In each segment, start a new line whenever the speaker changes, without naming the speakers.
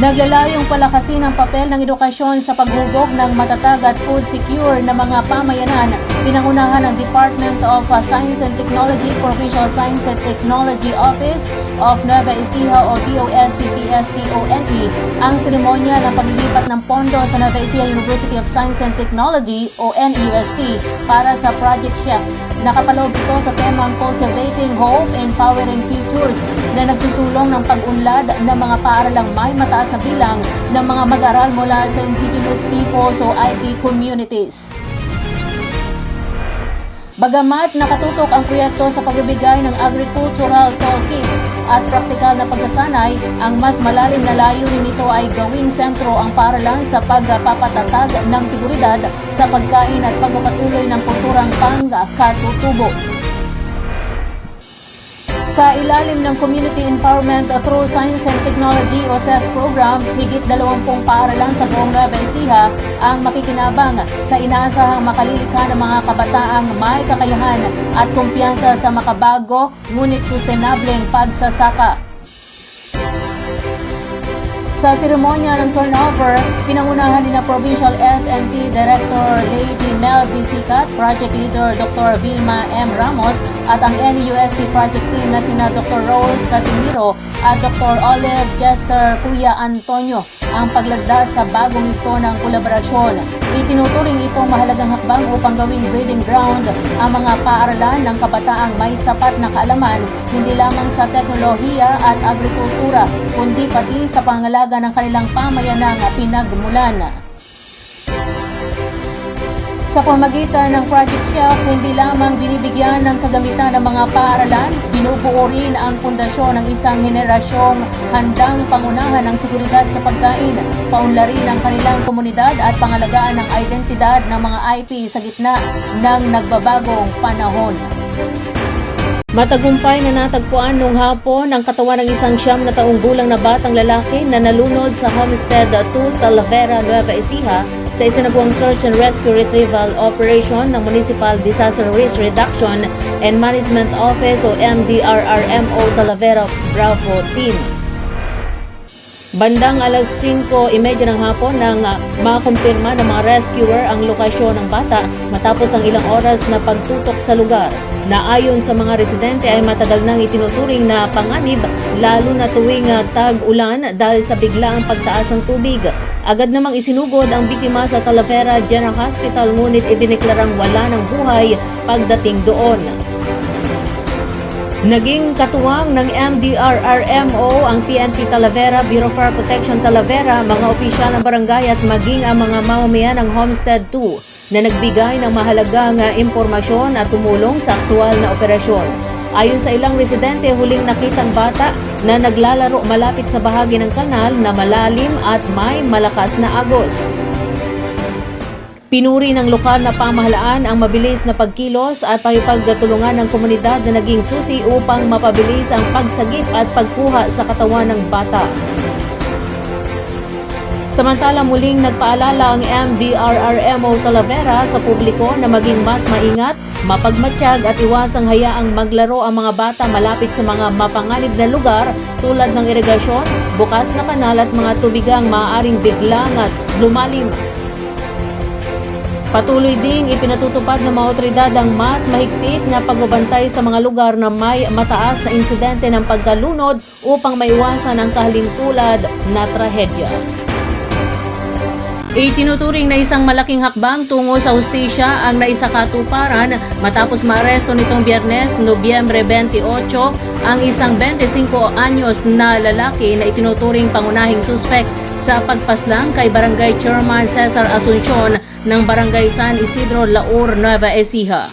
Naglalayong palakasin ang papel ng edukasyon sa paghubog ng matatag at food secure na mga pamayanan. Pinangunahan ng Department of Science and Technology, Provincial Science and Technology Office of Nueva Ecija o DOST-PSTONE E, ang seremonya ng paglilipat ng pondo sa Nueva Ecija University of Science and Technology o NUST para sa Project Chef. Nakapaloob ito sa temang Cultivating Hope, Empowering Futures na nagsusulong ng pag-unlad ng mga paaralang may mataas na bilang ng mga mag-aral mula sa Indigenous Peoples o IP communities. Bagamat nakatutok ang proyekto sa pagbibigay ng agricultural toolkits at praktikal na pagkasanay, ang mas malalim na layunin nito ay gawing sentro ang paaralan sa pagpapatatag ng seguridad sa pagkain at pagpapatuloy ng kulturang pangkatutubo. Sa ilalim ng Community Empowerment Through Science and Technology o SES program, higit 20 paaralan sa buong Nueva Ecija ang makikinabang sa inaasahang makalilikha ng mga kabataang may kakayahan at kumpiyansa sa makabago ngunit sustainableng pagsasaka. Sa seremonya ng turnover, pinangunahan ni na Provincial SMT Director Lady Mel B. Sikat, Project Leader Dr. Vilma M. Ramos at ang NUSC Project Team na sina Dr. Rose Casimiro at Dr. Olive Jester Kuya Antonio ang paglagda sa bagong yugto ng kolaborasyon. Itinuturing itong mahalagang hakbang upang gawing breeding ground ang mga paaralan ng kabataang may sapat na kaalaman hindi lamang sa teknolohiya at agrikultura kundi pati sa pangalaga ng kanilang pamayanang pinagmulan. Sa pamagitan ng Project Chef, hindi lamang binibigyan ng kagamitan ng mga paaralan, binubuo rin ang pundasyon ng isang henerasyong handang pangunahan ng seguridad sa pagkain, paunlarin ang kanilang komunidad at pangalagaan ng identidad ng mga IP sa gitna ng nagbabagong panahon. Matagumpay na natagpuan noong hapon ang katawan ng isang siyam na taong gulang na batang lalaki na nalunod sa Homestead 2, Talavera, Nueva Ecija sa isinabuang search and rescue retrieval operation ng Municipal Disaster Risk Reduction and Management Office o MDRRMO Talavera Bravo Team. Bandang alas 5.30 ng hapon nang uh, makumpirma ng mga rescuer ang lokasyon ng bata matapos ang ilang oras na pagtutok sa lugar na ayon sa mga residente ay matagal nang itinuturing na panganib lalo na tuwing uh, tag-ulan dahil sa biglaang pagtaas ng tubig. Agad namang isinugod ang biktima sa Talavera General Hospital ngunit idineklarang wala ng buhay pagdating doon. Naging katuwang ng MDRRMO ang PNP Talavera, Bureau of Fire Protection Talavera, mga opisyal ng barangay at maging ang mga mamamayan ng Homestead 2 na nagbigay ng mahalagang ah, impormasyon at tumulong sa aktual na operasyon. Ayon sa ilang residente, huling nakitang bata na naglalaro malapit sa bahagi ng kanal na malalim at may malakas na agos. Pinuri ng lokal na pamahalaan ang mabilis na pagkilos at pagpagtulungan ng komunidad na naging susi upang mapabilis ang pagsagip at pagkuha sa katawan ng bata. Samantala muling nagpaalala ang MDRRMO Talavera sa publiko na maging mas maingat, mapagmatsyag at iwasang hayaang maglaro ang mga bata malapit sa mga mapanganib na lugar tulad ng irigasyon, bukas na kanal at mga tubigang maaaring biglang at lumalim Patuloy ding ipinatutupad ng mga otoridad ang mas mahigpit na pagbabantay sa mga lugar na may mataas na insidente ng pagkalunod upang maiwasan ang kahalintulad na trahedya. Itinuturing na isang malaking hakbang tungo sa hustisya ang naisakatuparan matapos maaresto nitong biyernes, Nobyembre 28, ang isang 25 anyos na lalaki na itinuturing pangunahing suspek sa pagpaslang kay Barangay Chairman Cesar Asuncion ng Barangay San Isidro, Laur, Nueva Ecija.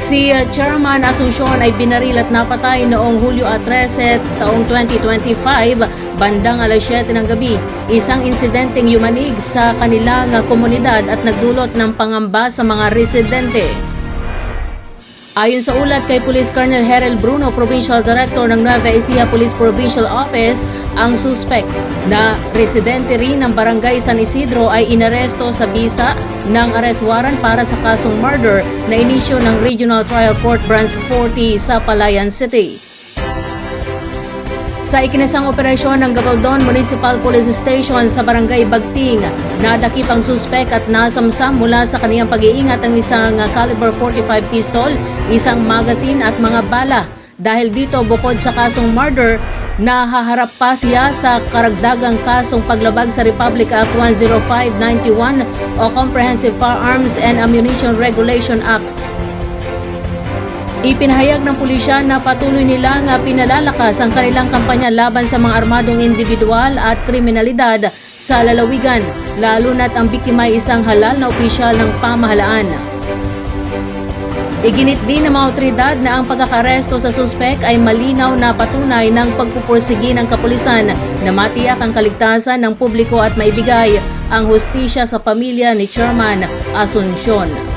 Si Chairman Asuncion ay binaril at napatay noong Hulyo 13 taong 2025 bandang alas 7 ng gabi. Isang insidenteng yumanig sa kanilang komunidad at nagdulot ng pangamba sa mga residente. Ayon sa ulat kay Police Colonel Herel Bruno, Provincial Director ng Nueva Ecija Police Provincial Office, ang suspect na residente rin ng Barangay San Isidro ay inaresto sa bisa ng arrest warrant para sa kasong murder na inisyo ng Regional Trial Court Branch 40 sa Palayan City. Sa ikinasang operasyon ng Gabaldon Municipal Police Station sa Barangay Bagting, nadakip ang suspek at nasamsam mula sa kaniyang pag-iingat ang isang caliber 45 pistol, isang magazine at mga bala. Dahil dito bukod sa kasong murder, nahaharap pa siya sa karagdagang kasong paglabag sa Republic Act 10591 o Comprehensive Firearms and Ammunition Regulation Act Ipinahayag ng pulisya na patuloy nilang pinalalakas ang kanilang kampanya laban sa mga armadong individual at kriminalidad sa lalawigan, lalo na't ang biktima ay isang halal na opisyal ng pamahalaan. Iginit din ng mga otoridad na ang pagkakaresto sa suspek ay malinaw na patunay ng pagpupursigi ng kapulisan na matiyak ang kaligtasan ng publiko at maibigay ang hustisya sa pamilya ni Chairman Asuncion.